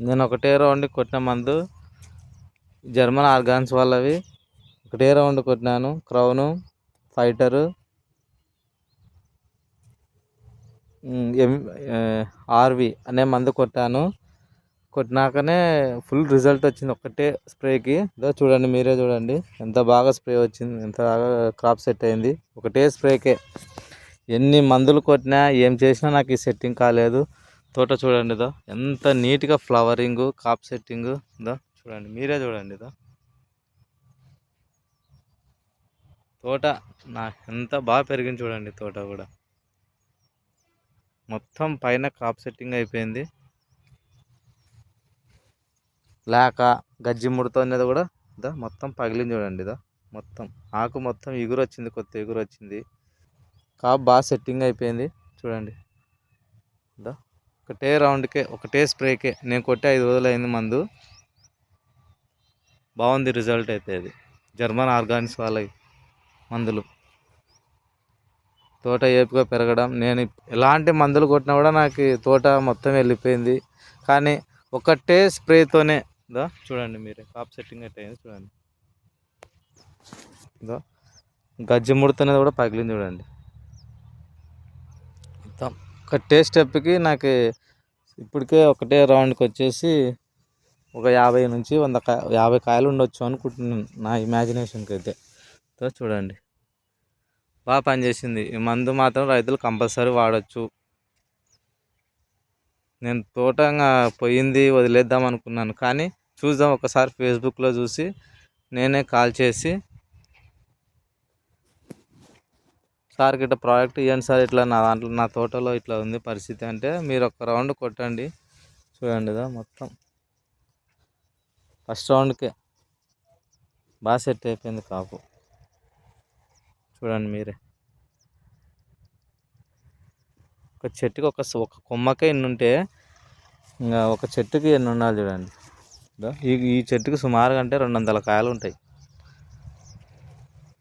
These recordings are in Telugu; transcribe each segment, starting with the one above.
నేను ఒకటే రౌండ్ కొట్టిన మందు. జర్మన్ ఆర్గాన్స్ వాళ్ళవి. ఒకటే round కొట్టినాను. Crown fighter. M R V అనే మందు కొట్టాను. కొట్టినాకనే ఫుల్ రిజల్ట్ వచ్చింది ఒకటే స్ప్రేకి. ఇదో చూడండి మీరే చూడండి. ఎంత బాగా స్ప్రే వచ్చింది ఎంత బాగా క్రాప్ సెట్ అయింది. ఒకటే స్ప్రేకే. ఎన్ని మందులు కొట్టినా ఏం చేసినా నాకు ఈ సెట్టింగ్ కాలేదు. తోట చూడండి ఇదో ఎంత నీట్గా ఫ్లవరింగ్ కాప్ సెట్టింగ్ ఇదో చూడండి మీరే చూడండి ఇదో తోట నాకు ఎంత బాగా పెరిగింది చూడండి తోట కూడా. మొత్తం పైన క్రాప్ సెట్టింగ్ అయిపోయింది. లేక గజ్జి ముడుతున్నది కూడా ఇదా మొత్తం పగిలింది చూడండి ఇదా మొత్తం ఆకు మొత్తం ఎగురు వచ్చింది కొత్త ఎగురు వచ్చింది కాప్ బాగా సెట్టింగ్ అయిపోయింది. చూడండి ఇదా ఒకటే రౌండ్కే ఒకటే స్ప్రేకే. నేను కొట్టి ఐదు రోజులైంది మందు. బాగుంది రిజల్ట్ అయితే అది. జర్మన్ ఆర్గానిక్స్ వాళ్ళ మందులు. తోట ఏపుగా పెరగడం. నేను ఎలాంటి మందులు కొట్టినా కూడా నాకు తోట మొత్తం వెళ్ళిపోయింది. కానీ ఒకటే స్ప్రేతోనే దా చూడండి మీరు. కాప్ సెట్టింగ్ అయితే చూడండి. ఇదో గజ్జి ముడుతున్నది కూడా పగిలింది చూడండి. మొత్తం ఒక టేస్ట్ స్టెప్కి నాకు ఇప్పటికే ఒకటే రౌండ్కి వచ్చేసి ఒక యాభై నుంచి వంద కాయ యాభై కాయలు ఉండొచ్చు అనుకుంటున్నాను నా ఇమాజినేషన్కి అయితే. చూడండి. బాగా పనిచేసింది ఈ మందు మాత్రం రైతులు కంపల్సరీ వాడచ్చు. నేను తోటంగా పోయింది వదిలేద్దాం అనుకున్నాను. కానీ చూద్దాం. ఒకసారి ఫేస్బుక్లో చూసి నేనే కాల్ చేసి సార్ గిట్ట ప్రోడక్ట్ ఇవ్వండి సార్. ఇట్లా నా దాంట్లో నా తోటలో ఇట్లా ఉంది పరిస్థితి అంటే మీరు ఒక రౌండ్ కొట్టండి. చూడండి ఇదా మొత్తం. ఫస్ట్ రౌండ్కే బాగా సెట్ అయిపోయింది కాపు. చూడండి మీరే. ఒక చెట్టుకి ఒక ఒక కొమ్మకే ఎన్ని ఉంటే ఇంకా ఒక చెట్టుకి ఎన్ని ఉండాలి చూడండి. ఈ ఈ చెట్టుకి సుమారుగా అంటే రెండు వందల కాయలు ఉంటాయి.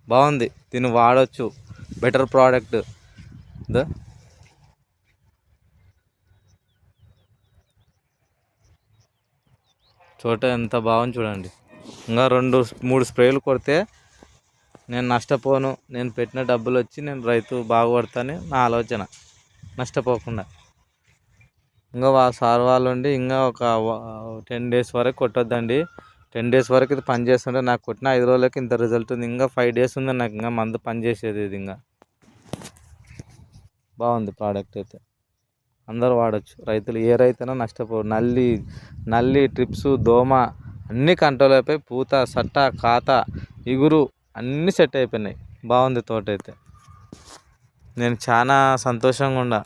బాగుంది. దీన్ని వాడచ్చు. బెటర్ ప్రోడక్ట్ ద చోట ఎంత బాగుంది చూడండి. ఇంకా రెండు మూడు స్ప్రేలు కొడితే నేను నష్టపోను. నేను పెట్టిన డబ్బులు వచ్చి నేను రైతు బాగుపడతాను నా ఆలోచన. నష్టపోకుండా. ఇంకా వా సార్ వాళ్ళు ఉండి ఇంకా ఒక టెన్ డేస్ వరకు కొట్టొద్దండి. టెన్ డేస్ వరకు ఇది పని చేస్తుంటే నాకు కొట్టిన ఐదు రోజులకి ఇంత రిజల్ట్ ఉంది. ఇంకా ఫైవ్ డేస్ ఉంది నాకు. ఇంకా మందు పని చేసేది ఇది ఇంకా. బాగుంది ప్రోడక్ట్ అయితే. అందరూ వాడచ్చు. రైతులు ఏ రైతైనా నష్టపోరు నల్లి నల్లి ట్రిప్స్ దోమ అన్నీ కంట్రోల్ అయిపోయి పూత సట్ట కాత ఇగురు అన్నీ సెట్ అయిపోయినాయి. బాగుంది తోట అయితే నేను చాలా సంతోషంగా ఉన్నా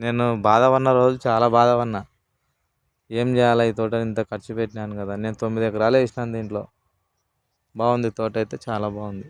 నేను బాధపడిన రోజు చాలా బాధపడినా. ఏం చేయాలి ఈ తోట ఇంత ఖర్చు పెట్టినాను కదా. నేను తొమ్మిది ఎకరాలు వేసినాను దీంట్లో. బాగుంది తోట అయితే చాలా బాగుంది.